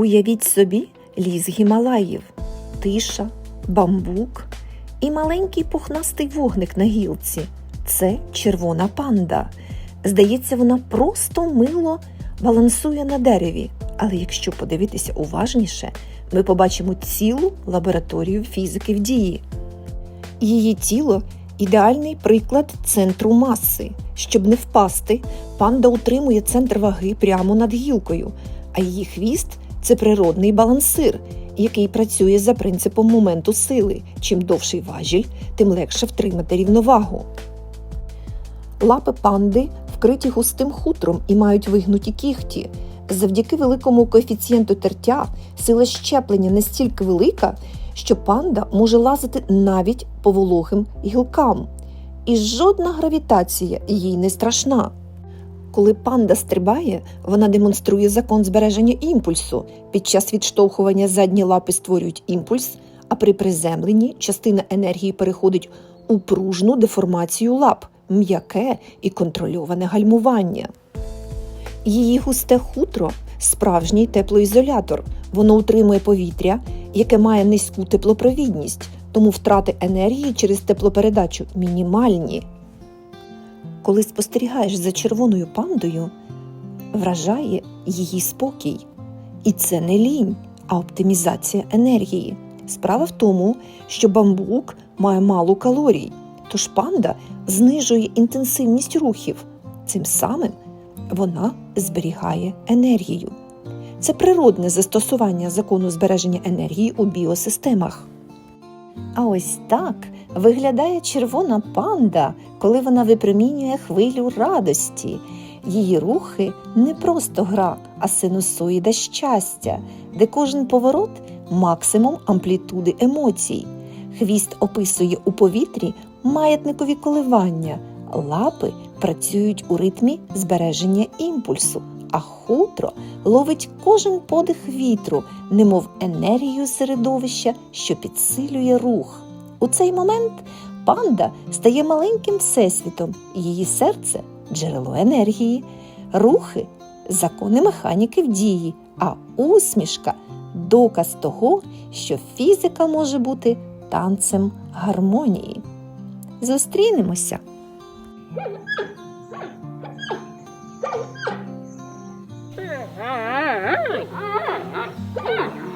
Уявіть собі ліс Гімалаїв, тиша, бамбук і маленький пухнастий вогник на гілці. Це червона панда. Здається, вона просто мило балансує на дереві. Але якщо подивитися уважніше, ми побачимо цілу лабораторію фізики в дії. Її тіло ідеальний приклад центру маси. Щоб не впасти, панда утримує центр ваги прямо над гілкою, а її хвіст це природний балансир, який працює за принципом моменту сили. Чим довший важіль, тим легше втримати рівновагу. Лапи панди вкриті густим хутром і мають вигнуті кігті. Завдяки великому коефіцієнту тертя сила щеплення настільки велика, що панда може лазити навіть по вологим гілкам. І жодна гравітація їй не страшна. Коли панда стрибає, вона демонструє закон збереження імпульсу. Під час відштовхування задні лапи створюють імпульс, а при приземленні частина енергії переходить у пружну деформацію лап, м'яке і контрольоване гальмування. Її густе хутро справжній теплоізолятор. Воно утримує повітря, яке має низьку теплопровідність, тому втрати енергії через теплопередачу мінімальні. Коли спостерігаєш за червоною пандою, вражає її спокій. І це не лінь, а оптимізація енергії. Справа в тому, що бамбук має мало калорій, тож панда знижує інтенсивність рухів. Цим самим вона зберігає енергію. Це природне застосування закону збереження енергії у біосистемах. А ось так виглядає червона панда, коли вона випромінює хвилю радості. Її рухи не просто гра, а синусоїда щастя, де кожен поворот максимум амплітуди емоцій. Хвіст описує у повітрі маятникові коливання, лапи працюють у ритмі збереження імпульсу, а хутро ловить кожен подих вітру, немов енергію середовища, що підсилює рух. У цей момент панда стає маленьким всесвітом, її серце джерело енергії, рухи закони механіки в дії, а усмішка доказ того, що фізика може бути танцем гармонії. Зустрінемося! Ah, ah, ah, ah, ah.